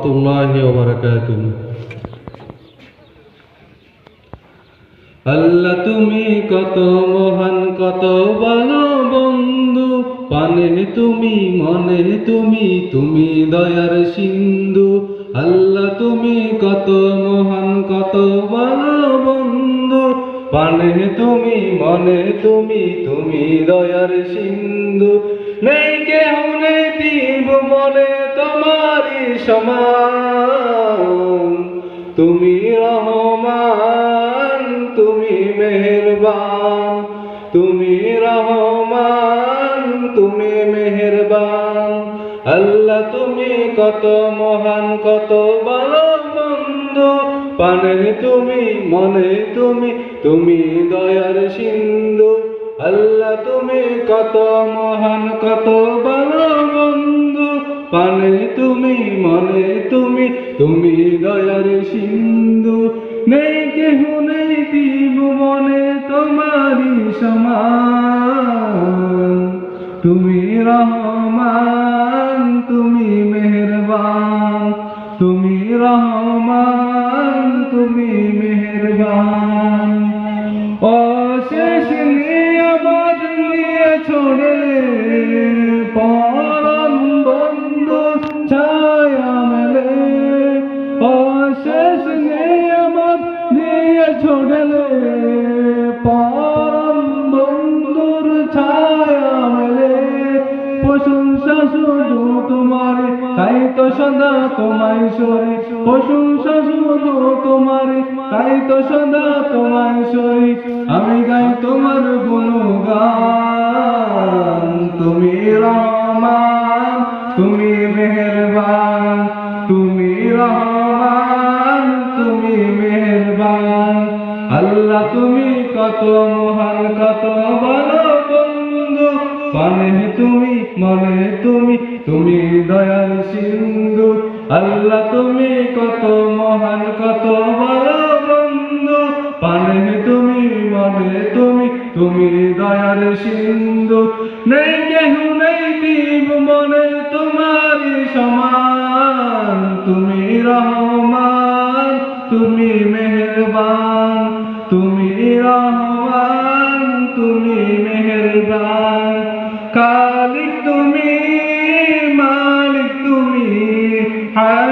রহমতুল্লাহ ওবরাকাতুহ আল্লাহ তুমি কত মহান, কত ভালো বন্ধু। পানে তুমি মনে তুমি তুমি দয়ার সিন্ধু। আল্লাহ তুমি কত মহান, কত ভালো বন্ধু। পানে তুমি মনে তুমি তুমি দয়ার সিন্ধু। নেই কেহ নেই দিব মনে তোমারই সমান। তুমি রহমান, তুমি মেহেরবান। তুমি রহমান, তুমি মেহেরবান। আল্লাহ, তুমি কত মহান, কত ভালো বন্ধু। পানে তুমি, মনে তুমি তুমি দয়ার সিন্ধু। আল্লাহ তুমি কত মহান, কত ভালো বন্ধু। পানে তুমি, মনে তুমি তুমি দয়ার সিন্ধু। নেই কেহ নেই দিব মনে তোমারি সমান। তুমি রহমান, তুমি মেহেরবান। তুমি রহমান, তুমি মেহেরবান। সদা তোমায় তোমার, তাই তো সদা তোমায় আমি গাই তোমার গুণগান, তুমি রহমান, তুমি মেহেরবান, তুমি রহমান, তুমি মেহেরবান। আল্লাহ তুমি কত মানে তুমি, মনে তুমি তুমি দয়াল সিন্ধু। আল্লাহ, তুমি কত মহান, কত ভালো বন্ধু। পানে তুমি, মনে তুমি তুমি দয়াল সিন্ধু। নেই কেহ, নেই দিব মনে তোমারি সমান। তুমি রহমান, তুমি মেহেরবান। তুমি রহমান, তুমি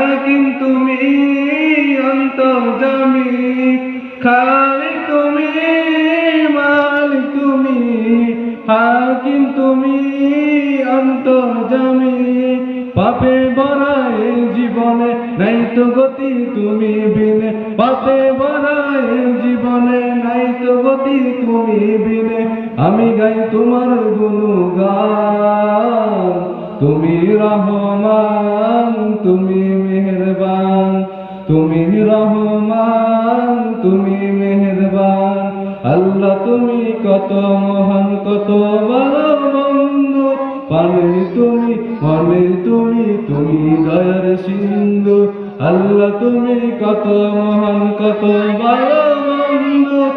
হাকিম তুমি অন্তর্জামী খালিক তুমি মালিক তুমি হাকিম তুমি অন্তর্জামী পাপে বরায় জীবনে নাই তো গতি তুমি বিনে। পাপে বরায় জীবনে নাই তো গতি তুমি বিনে। আমি গাই তোমার গুণগান, তুমি রহমান। রহমান, তুমি মেহেরবান। আল্লাহ, তুমি কত মহান, কত ভালো বন্ধু। পানে তুমি মনে তুমি তুমি দয়ার সিন্ধু। আল্লাহ, তুমি কত মহান, কত ভালো বন্ধু।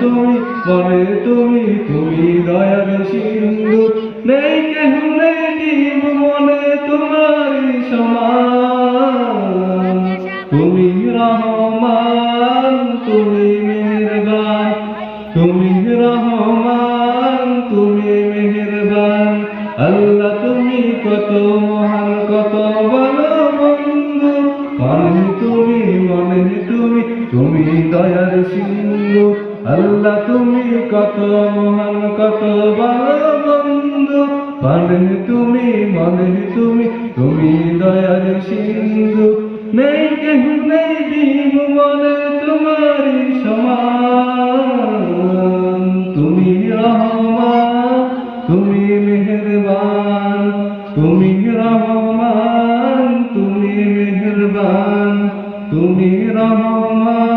তুমি মনে তুমি তুমি দয়ার সিন্ধু। নেই কেহ নেই মনে তোমারি সমান। তুমি মেহেরবান, তুমি রহমান, তুমি মেহেরবান। আল্লাহ, তুমি কত মহান, কত ভালো বন্ধু। মনে তুমি মনে তুমি তুমি দয়ার সিন্ধু। আল্লাহ, তুমি কত মহান, কত ভালো বন্ধু। মনে তুমি মনে তুমি তুমি দয়ার সিন্ধু। নেই কেহ নেই দিব মনে তোমারি সমান। তুমি রহমান, তুমি মেহেরবান, তুমি রহমান, তুমি মেহেরবান, তুমি রহমান।